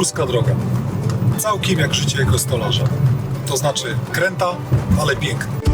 górska droga. Całkiem jak życie jego stolarza. To znaczy kręta, ale piękna.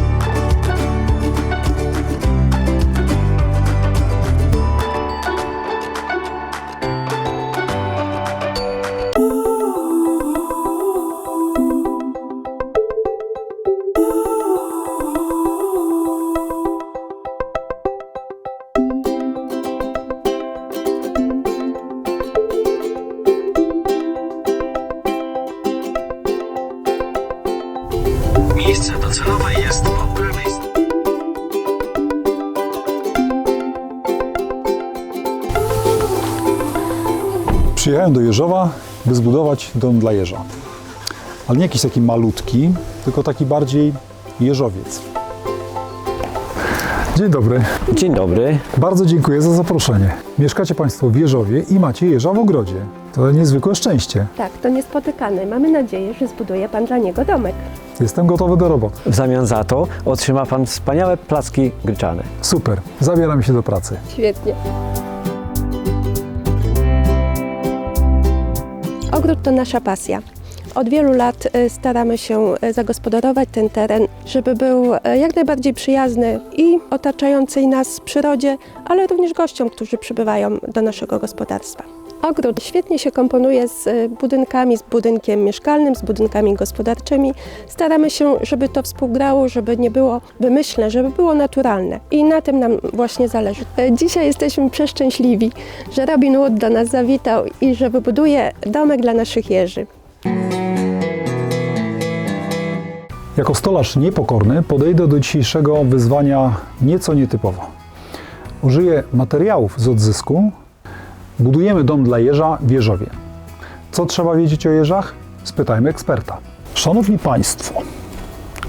Przyjechałem do Jeżowa, by zbudować dom dla jeża. Ale nie jakiś taki malutki, tylko taki bardziej jeżowiec. Dzień dobry. Dzień dobry. Bardzo dziękuję za zaproszenie. Mieszkacie Państwo w Jeżowie i macie jeża w ogrodzie. To niezwykłe szczęście. Tak, to niespotykane. Mamy nadzieję, że zbuduje Pan dla niego domek. Jestem gotowy do roboty. W zamian za to otrzyma Pan wspaniałe placki gryczane. Super, zabieram się do pracy. Świetnie. Ogród to nasza pasja. Od wielu lat e, staramy się e, zagospodarować ten teren, żeby był e, jak najbardziej przyjazny i otaczającej nas przyrodzie, ale również gościom, którzy przybywają do naszego gospodarstwa. Ogród świetnie się komponuje z e, budynkami, z budynkiem mieszkalnym, z budynkami gospodarczymi. Staramy się, żeby to współgrało, żeby nie było wymyślne, żeby było naturalne. I na tym nam właśnie zależy. E, Dzisiaj jesteśmy przeszczęśliwi, że Robin Hood do nas zawitał i że wybuduje domek dla naszych jeży. Jako stolarz niepokorny podejdę do dzisiejszego wyzwania nieco nietypowo. Użyję materiałów z odzysku. Budujemy dom dla jeża w Jeżowie. Co trzeba wiedzieć o jeżach? Spytajmy eksperta. Szanowni Państwo,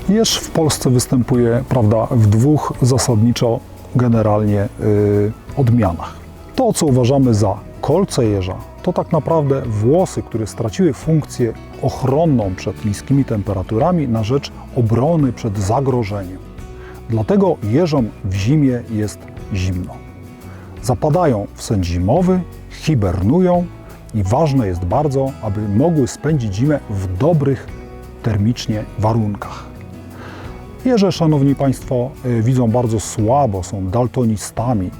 jeż w Polsce występuje prawda, w dwóch zasadniczo generalnie y, odmianach. To, co uważamy za kolce jeża, to tak naprawdę włosy, które straciły funkcję ochronną przed niskimi temperaturami na rzecz obrony przed zagrożeniem. Dlatego jeżom w zimie jest zimno. Zapadają w sen zimowy, hibernują i ważne jest bardzo, aby mogły spędzić zimę w dobrych termicznie warunkach. Jeże, szanowni Państwo, y, widzą bardzo słabo, są daltonistami,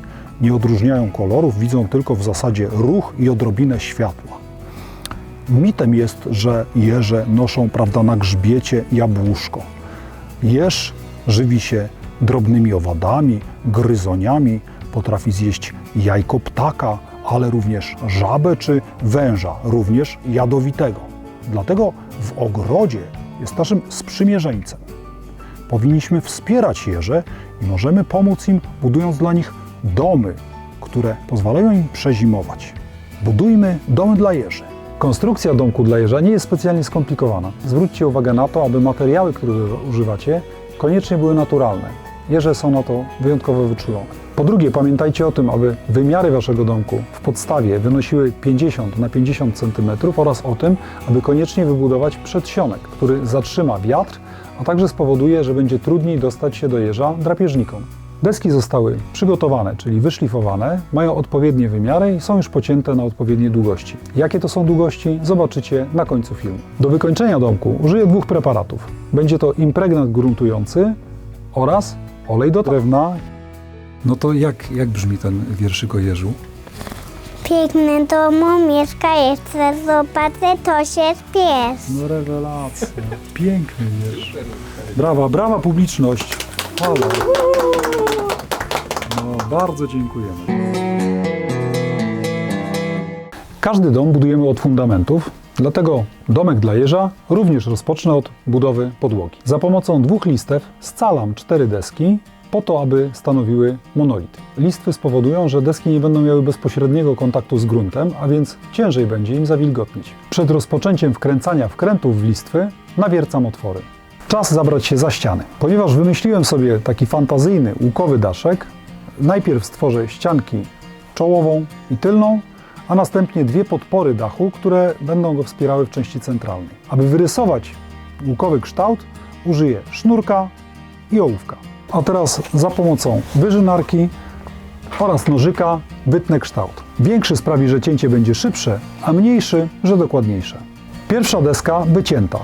nie odróżniają kolorów, widzą tylko w zasadzie ruch i odrobinę światła. Mitem jest, że jeże noszą prawda, na grzbiecie jabłuszko. Jeż żywi się drobnymi owadami, gryzoniami, potrafi zjeść jajko ptaka, ale również żabę czy węża, również jadowitego. Dlatego w ogrodzie jest naszym sprzymierzeńcem. Powinniśmy wspierać jeże i możemy pomóc im, budując dla nich domy, które pozwalają im przezimować. Budujmy domy dla jeży. Konstrukcja domku dla jeża nie jest specjalnie skomplikowana. Zwróćcie uwagę na to, aby materiały, których używacie, koniecznie były naturalne. Jeże są na to wyjątkowo wyczulone. Po drugie, pamiętajcie o tym, aby wymiary waszego domku w podstawie wynosiły 50 na 50 cm oraz o tym, aby koniecznie wybudować przedsionek, który zatrzyma wiatr, a także spowoduje, że będzie trudniej dostać się do jeża drapieżnikom. Deski zostały przygotowane, czyli wyszlifowane, mają odpowiednie wymiary i są już pocięte na odpowiednie długości. Jakie to są długości, zobaczycie na końcu filmu. Do wykończenia domku użyję dwóch preparatów. Będzie to impregnat gruntujący oraz olej do drewna. No to jak, jak brzmi ten wierszyk o jeżu? Piękne domu mieszka jeszcze zobaczę, to się spiesz. No rewelacja, piękny wiersz. Brawa, brawa publiczność. Halo. No, bardzo dziękujemy. Każdy dom budujemy od fundamentów, dlatego domek dla jeża również rozpocznę od budowy podłogi. Za pomocą dwóch listew scalam cztery deski po to, aby stanowiły monolit. Listwy spowodują, że deski nie będą miały bezpośredniego kontaktu z gruntem, a więc ciężej będzie im zawilgotnić. Przed rozpoczęciem wkręcania wkrętów w listwy nawiercam otwory. Czas zabrać się za ściany. Ponieważ wymyśliłem sobie taki fantazyjny łukowy daszek, najpierw stworzę ścianki czołową i tylną, a następnie dwie podpory dachu, które będą go wspierały w części centralnej. Aby wyrysować łukowy kształt, użyję sznurka i ołówka. A teraz za pomocą wyżynarki oraz nożyka wytnę kształt. Większy sprawi, że cięcie będzie szybsze, a mniejszy, że dokładniejsze. Pierwsza deska wycięta.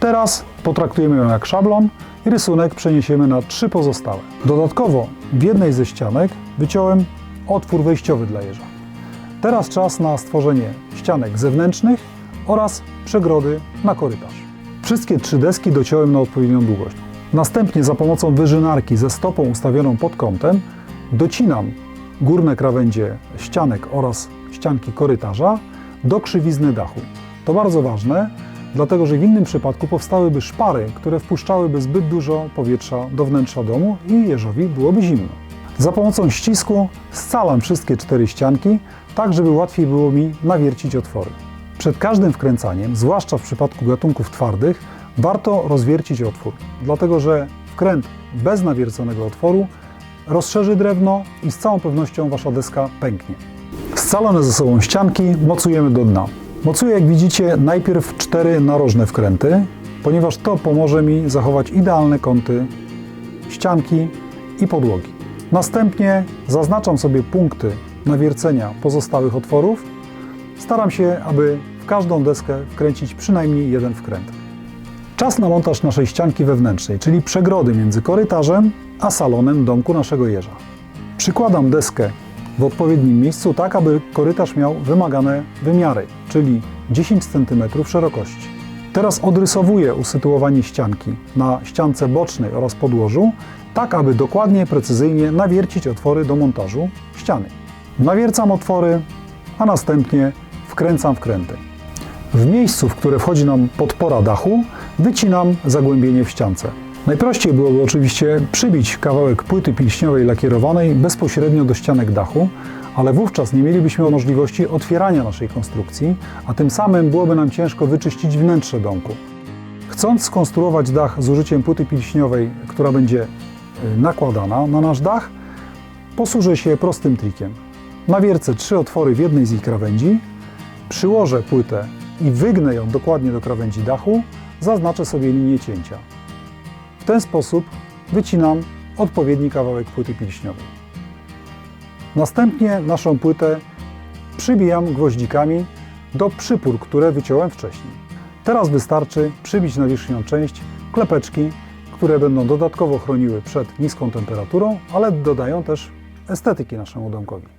Teraz potraktujemy ją jak szablon i rysunek przeniesiemy na trzy pozostałe. Dodatkowo w jednej ze ścianek wyciąłem otwór wejściowy dla jeża. Teraz czas na stworzenie ścianek zewnętrznych oraz przegrody na korytarz. Wszystkie trzy deski dociąłem na odpowiednią długość. Następnie za pomocą wyżynarki ze stopą ustawioną pod kątem docinam górne krawędzie ścianek oraz ścianki korytarza do krzywizny dachu. To bardzo ważne, dlatego że w innym przypadku powstałyby szpary, które wpuszczałyby zbyt dużo powietrza do wnętrza domu i jeżowi byłoby zimno. Za pomocą ścisku scalam wszystkie cztery ścianki, tak żeby łatwiej było mi nawiercić otwory. Przed każdym wkręcaniem, zwłaszcza w przypadku gatunków twardych, warto rozwiercić otwór, dlatego że wkręt bez nawierconego otworu rozszerzy drewno i z całą pewnością wasza deska pęknie. Scalone ze sobą ścianki mocujemy do dna. Mocuję, jak widzicie, najpierw cztery narożne wkręty, ponieważ to pomoże mi zachować idealne kąty ścianki i podłogi. Następnie zaznaczam sobie punkty nawiercenia pozostałych otworów. Staram się, aby w każdą deskę wkręcić przynajmniej jeden wkręt. Czas na montaż naszej ścianki wewnętrznej, czyli przegrody między korytarzem a salonem domku naszego jeża. Przykładam deskę w odpowiednim miejscu, tak aby korytarz miał wymagane wymiary, czyli 10 cm szerokości. Teraz odrysowuję usytuowanie ścianki na ściance bocznej oraz podłożu, tak aby dokładnie, precyzyjnie nawiercić otwory do montażu ściany. Nawiercam otwory, a następnie wkręcam wkręty. W miejscu, w które wchodzi nam podpora dachu, wycinam zagłębienie w ściance. Najprościej byłoby oczywiście przybić kawałek płyty pilśniowej lakierowanej bezpośrednio do ścianek dachu, ale wówczas nie mielibyśmy możliwości otwierania naszej konstrukcji, a tym samym byłoby nam ciężko wyczyścić wnętrze domku. Chcąc skonstruować dach z użyciem płyty pilśniowej, która będzie y, nakładana na nasz dach, posłużę się prostym trikiem. Nawiercę trzy otwory w jednej z ich krawędzi, przyłożę płytę i wygnę ją dokładnie do krawędzi dachu, zaznaczę sobie linię cięcia. Ten sposób wycinam odpowiedni kawałek płyty pilśniowej. Następnie naszą płytę przybijam gwoździkami do przypór, które wyciąłem wcześniej. Teraz wystarczy przybić na wierzchnią część klepeczki, które będą dodatkowo chroniły przed niską temperaturą, ale dodają też estetyki naszemu domkowi.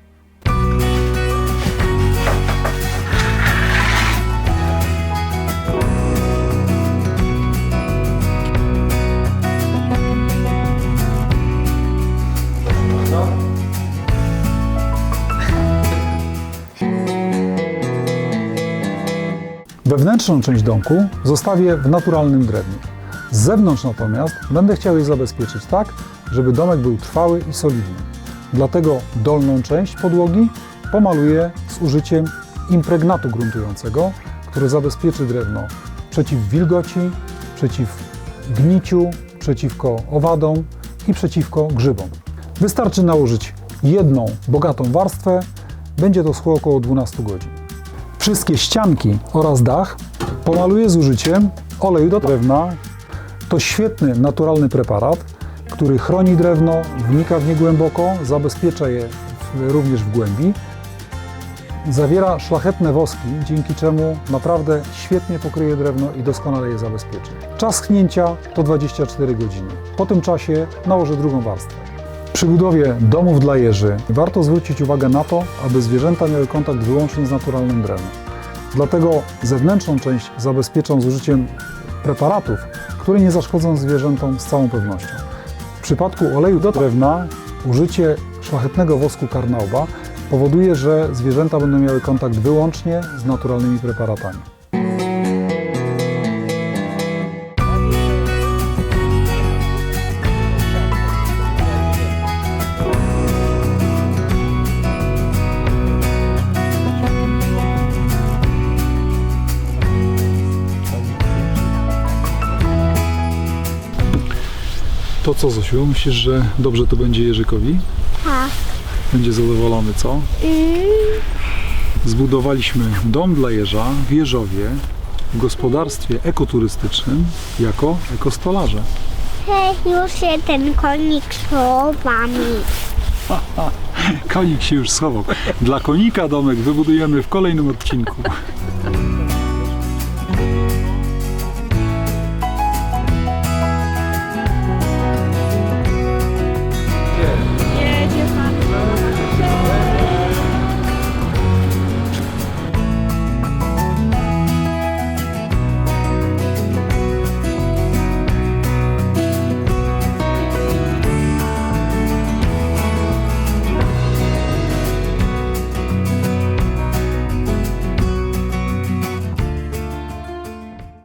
Wewnętrzną część domku zostawię w naturalnym drewnie. Z zewnątrz natomiast będę chciał je zabezpieczyć tak, żeby domek był trwały i solidny. Dlatego dolną część podłogi pomaluję z użyciem impregnatu gruntującego, który zabezpieczy drewno przeciw wilgoci, przeciw gniciu, przeciwko owadom i przeciwko grzybom. Wystarczy nałożyć jedną bogatą warstwę, będzie to schło około 12 godzin. Wszystkie ścianki oraz dach pomaluję z użyciem oleju do drewna. To świetny, naturalny preparat, który chroni drewno, wnika w nie głęboko, zabezpiecza je również w głębi. Zawiera szlachetne woski, dzięki czemu naprawdę świetnie pokryje drewno i doskonale je zabezpieczy. Czas schnięcia to 24 godziny. Po tym czasie nałożę drugą warstwę. Przy budowie domów dla jeży warto zwrócić uwagę na to, aby zwierzęta miały kontakt wyłącznie z naturalnym drewnem. Dlatego zewnętrzną część zabezpieczam z użyciem preparatów, które nie zaszkodzą zwierzętom z całą pewnością. W przypadku oleju do drewna użycie szlachetnego wosku karnauba powoduje, że zwierzęta będą miały kontakt wyłącznie z naturalnymi preparatami. To co, Zosiu? Myślisz, że dobrze to będzie Jerzykowi? Tak. Będzie zadowolony, co? Zbudowaliśmy dom dla jeża w Jeżowie w gospodarstwie ekoturystycznym jako ekostolarze. Hej, już się ten konik chowa mi. Konik się już schował. Dla konika domek wybudujemy w kolejnym odcinku.